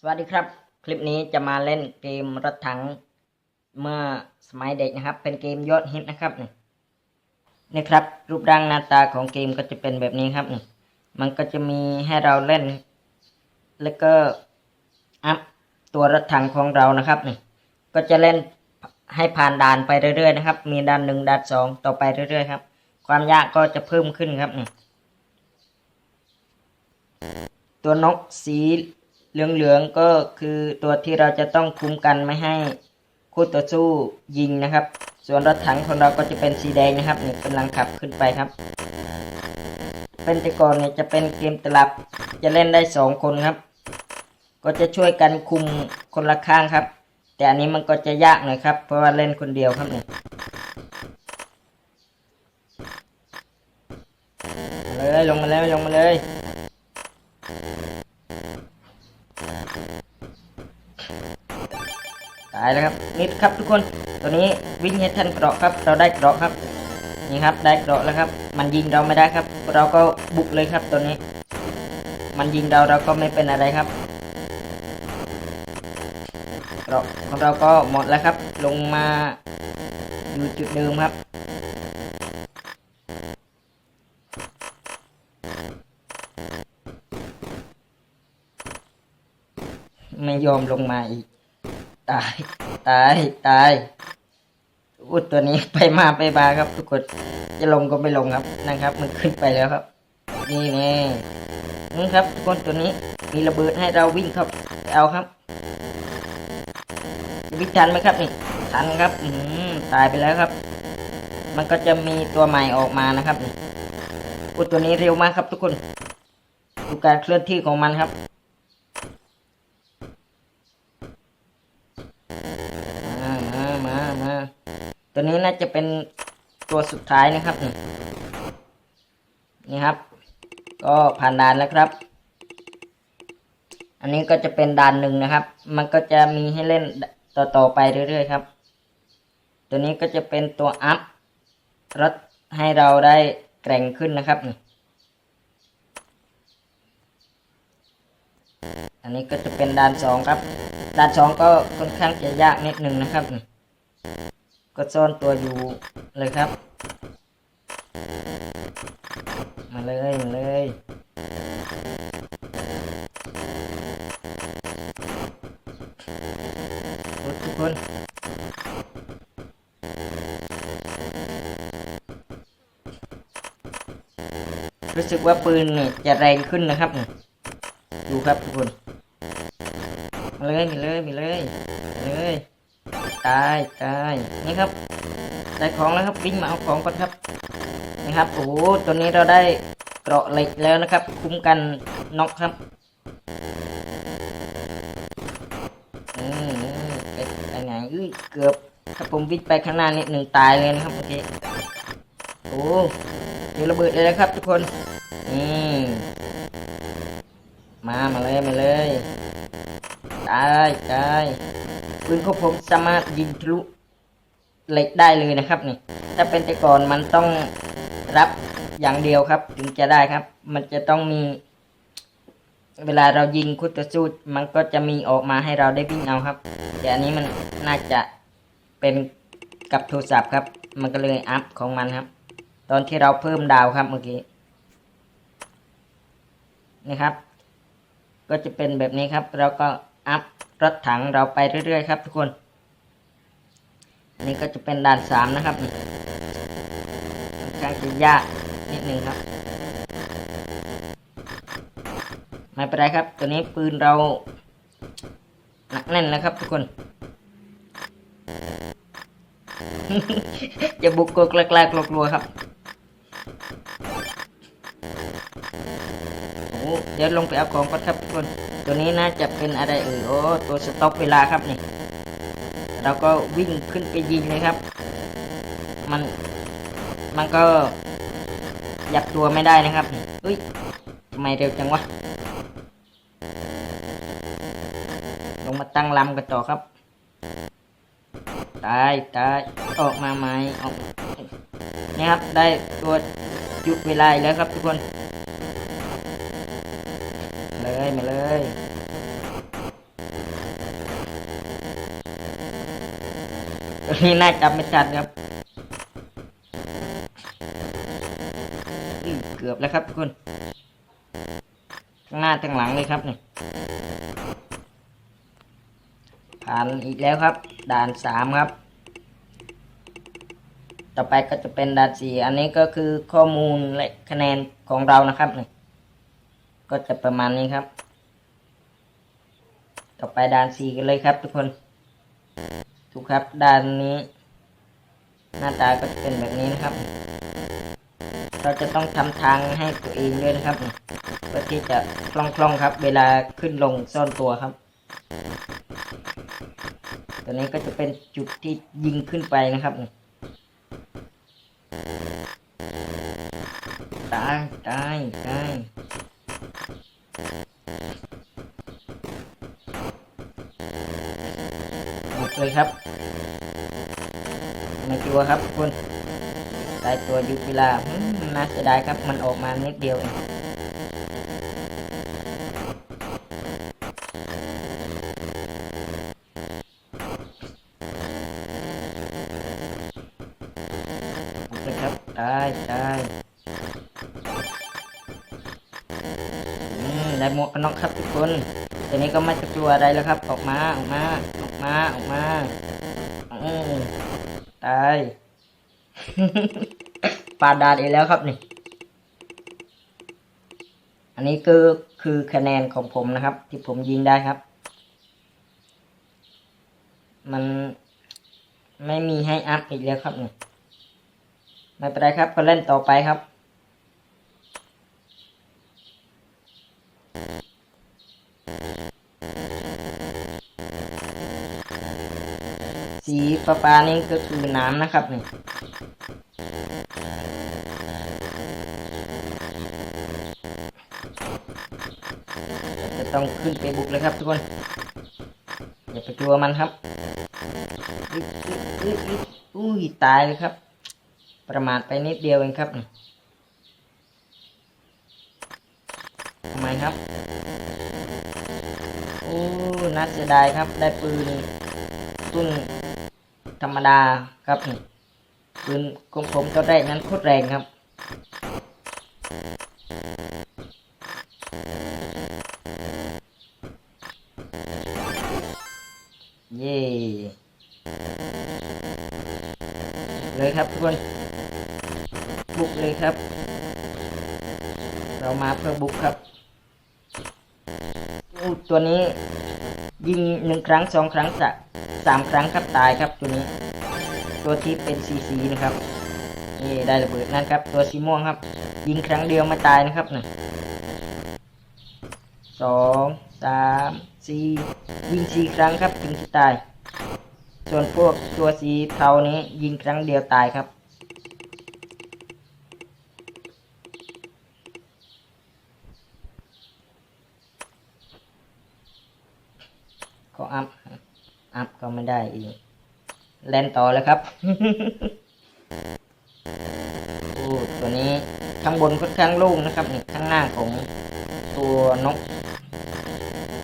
สวัสดีครับ คลิปนี้จะมาเล่นเกมรถถังเมื่อสมัยเด็กนะครับ เป็นเกมยอดฮิตนะครับนี่นี่ครับ รูปร่างหน้าตาของเกมก็จะเป็นแบบนี้ครับนี่มันก็จะมีให้เราเล่น แล้วก็อัพตัวรถถังของเรานะครับนี่ก็จะเล่นให้ผ่านด่านไปเรื่อยๆนะครับ มีด่านหนึ่งด่านสองต่อไปเรื่อยๆครับ ความยากก็จะเพิ่มขึ้นครับนี่ตัวนกสี เหลืองๆก็คือตัวที่เราจะต้องคุ้มกันไม่ให้คู่ต่อสู้ยิงนะครับ ส่วนรถถังของเราก็จะเป็นสีแดงนะครับนี่กำลังขับขึ้นไปครับ เป็นแต่ก่อนเนี่ยจะเป็นเกมตลับจะเล่นได้สองคนครับ ก็จะช่วยกันคุมคนละข้างครับ แต่อันนี้มันก็จะยากหน่อยครับ เพราะว่าเล่นคนเดียวครับนี่มาเลยลงมาเลยลงมาเลยายแล้วครับนี่ครับทุกคนตัวนี้วิ่งให้ทันเกราะครับ เราได้เกราะครับ นี่ครับได้เกราะแล้วครับ มันยิงเราไม่ได้ครับ เราก็บุกเลยครับตัวนี้ มันยิงเราเราก็ไม่เป็นอะไรครับเกราะของเราก็หมดแล้วครับ ลงมาอยู่จุดเดิมครับไม่ยอมลงมาอีก ตาย ตาย ตายอุดตัวนี้ไปมาไปมาครับ ทุกคนจะลงก็ไม่ลงครับนะครับ มันขึ้นไปแล้วครับ นี่แน่นี่ครับทุกคนตัวนี้มีระเบิดให้เราวิ่งครับ เอาครับวิ่งทันไหมครับนี่ทันครับอืมตายไปแล้วครับ มันก็จะมีตัวใหม่ออกมานะครับนี่อุดตัวนี้เร็วมากครับ ทุกคนดูการเคลื่อนที่ของมันครับ มามามามา ตัวนี้น่าจะเป็นตัวสุดท้ายนะครับ นี่นี่ครับ ก็ผ่านด่านแล้วครับ อันนี้ก็จะเป็นด่านหนึ่งนะครับ มันก็จะมีให้เล่นต่อต่อไปเรื่อยๆครับ ตัวนี้ก็จะเป็นตัวอัพรถให้เราได้แกร่งขึ้นนะครับนี่อันนี้ก็จะเป็นด่านสองครับด่านสองก็ค่อนข้างจะยากนิดหนึ่งนะครับนี่ ก็ซ่อนตัวอยู่เลยครับ มาเลยมาเลยทุกคนรู้สึกว่าปืนเนี่ยจะแรงขึ้นนะครับ ดูครับทุกคน มาเลย มีเลย มีเลยมีเลย ตายตายนี่ครับได้ของแล้วครับวิ่งมาเอาของก่อนครับนะครับโอ้โหตัวนี้เราได้เกราะเหล็กแล้วนะครับ คุ้มกันน็อกครับอืมไปไปไหนอุ้ยเกือบถ้าผมวิ่งไปข้างหน้านิดหนึ่งตายเลยนะครับโอเคโอ้เดี๋ยวระเบิดเลยนะครับ ทุกคนอืมมามาเลยมาเลยตายตาย ปืนของผมสามารถยิงทะลุเหล็กได้เลยนะครับนี่ถ้าเป็นแต่ก่อนมันต้องรับอย่างเดียวครับ ถึงจะได้ครับ มันจะต้องมี เวลาเรายิงคุตสู้มันก็จะมีออกมาให้เราได้วิ่งเอาครับ แต่อันนี้มันน่าจะเป็นกับโทรศัพท์ครับ มันก็เลยอัพของมันครับ ตอนที่เราเพิ่มดาวครับเมื่อกี้นี่ครับ ก็จะเป็นแบบนี้ครับ เราก็อัพ รถถังเราไปเรื่อยๆครับทุกคน อันนี้ก็จะเป็นด่านสามนะครับนี่ค่างจะยากนิดนึงครับ ไม่เป็นไรครับ ตัวนี้ปืนเราหนักแน่นแล้วครับทุกคนจะบุกกกล้ๆกลัวๆครับโอ้เดี๋ยวลงไปเอาของก่อนครับทุกคน ตัวนี้น่าจะเป็นอะไรเอ่ยโอ้ตัวสต็อปเวลาครับนี่เราก็วิ่งขึ้นไปยิงเลยครับ มันมันก็ยับตัวไม่ได้นะครับเฮ้ยทำไมเร็วจังวะลงมาตั้งลำกันต่อครับตายตายออกมาไหมออกนี่ครับได้ตัวหยุดเวลาแล้วครับทุกคน ยมาเลยนี่น่าจับไม่จัดครับเกือบแล้วครับทุกคนข้างหน้าข้างหลังเลยครับนี่ผ่านอีกแล้วครับ ด่านสามครับ ต่อไปก็จะเป็นด่านสี่อันนี้ก็คือข้อมูลและคะแนนของเรานะครับนี่ ก็จะประมาณนี้ครับ ต่อไปด่านสี่กันเลยครับ ทุกคนถูกครับด่านนี้ หน้าตาก็เป็นแบบนี้นะครับ เราจะต้องทำทางให้ตัวเองด้วยนะครับเพื่อที่จะคล่องๆครับ เวลาขึ้นลงซ่อนตัวครับตัวนี้ก็จะเป็นจุดที่ยิงขึ้นไปนะครับตายตายตาย ไม่กลัวครับคุณตายตัวยู่เวลาน่าเสียดายครับมันออกมานิดเดียวเองครับตายตายอืมได้หมวกน็อกครับทุกคนทีนี้ก็ไม่จะกลัวอะไรแล้วครับ ออกมาออกมาออกมาออกมาอืม ไอ้ปาดาดอีกแล้วครับนี่ อันนี้คือคือคะแนนของผมนะครับ ที่ผมยิงได้ครับ มันไม่มีให้อัพอีกแล้วครับนี่ไม่เป็นไรครับก็เล่นต่อไปครับ สี ฟ้าฟ้านี่ก็คือน้ำนะครับนี่จะต้องขึ้นไปบุกเลยครับทุกคน อย่าไปกลัวมันครับอุ้ยตายเลยครับ ประมาทไปนิดเดียวเองครับทำไมครับ โอ้น่าเสียดายครับ ได้ปืนตุ้น ธรรมดาครับนี่ปืนของผมตัวแรกนั้นโคตรแรงครับ เย่เลยครับทุกคนบุกเลยครับ เรามาเพื่อบุกครับอู้ตัวนี้ยิงหนึ่งครั้งสองครั้งสะ สามครั้งครับตายครับตัวนี้ ตัวที่เป็นสีสีนะครับนี่ได้ระเบิดนั่นครับ ตัวสีม่วงครับ ยิงครั้งเดียวไม่ตายนะครับนะสองสามสี่ยิงสี่ครั้งครับถึงจะตาย ส่วนพวกตัวสีเทานี้ยิงครั้งเดียวตายครับก็อัพ อัพก็ไม่ได้อีกเล่นต่อเลยครับโอ้ตัวนี้ข้างบนค่อนข้างโล่งนะครับนี่ข้างหน้าของตัวนก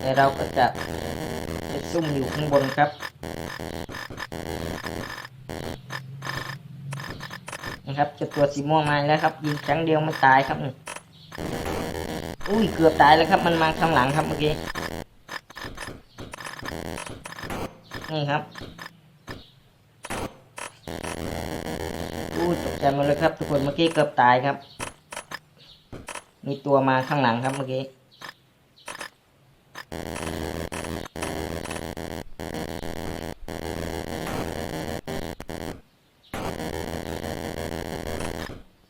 แต่เราก็จะไปซุ่มอยู่ข้างบนครับนะครับเจะตัวสีม่วงมาแล้วครับยิงครั้งเดียวไม่ตายครับอุ้ยเกือบตายแล้วครับ มันมาข้างหลังครับเมื่อกี้ นี่ครับอู้ตกใจมาเลยครับ ทุกคนเมื่อกี้เกือบตายครับ มีตัวมาข้างหลังครับเมื่อกี้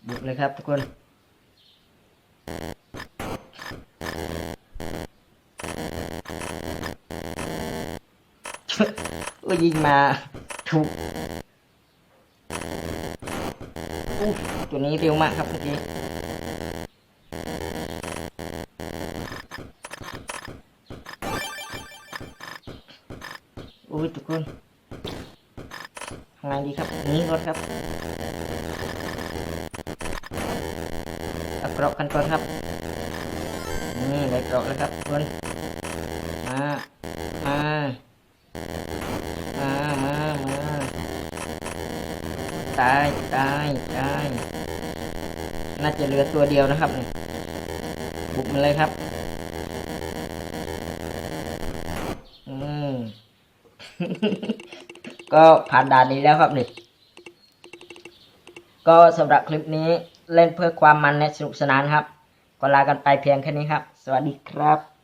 บุกเลยครับทุกคน ก็ยิงมาถูกอู้ตัวนี้เร็วมากครับเมื่อกี้อุ้ยทุกคนทำไงดีครับนี้รถครับเอากราะกันก่อนครับนี่ได้เกราะแล้วครับทุกคน จะเหลือตัวเดียวนะครับนี่บุกมาเลยครับอืมก็ผ่านด่านนี้แล้วครับนี่ก็สำหรับคลิปนี้เล่นเพื่อความมันและสนุกสนานครับ ก็ลากันไปเพียงแค่นี้ครับ สวัสดีครับ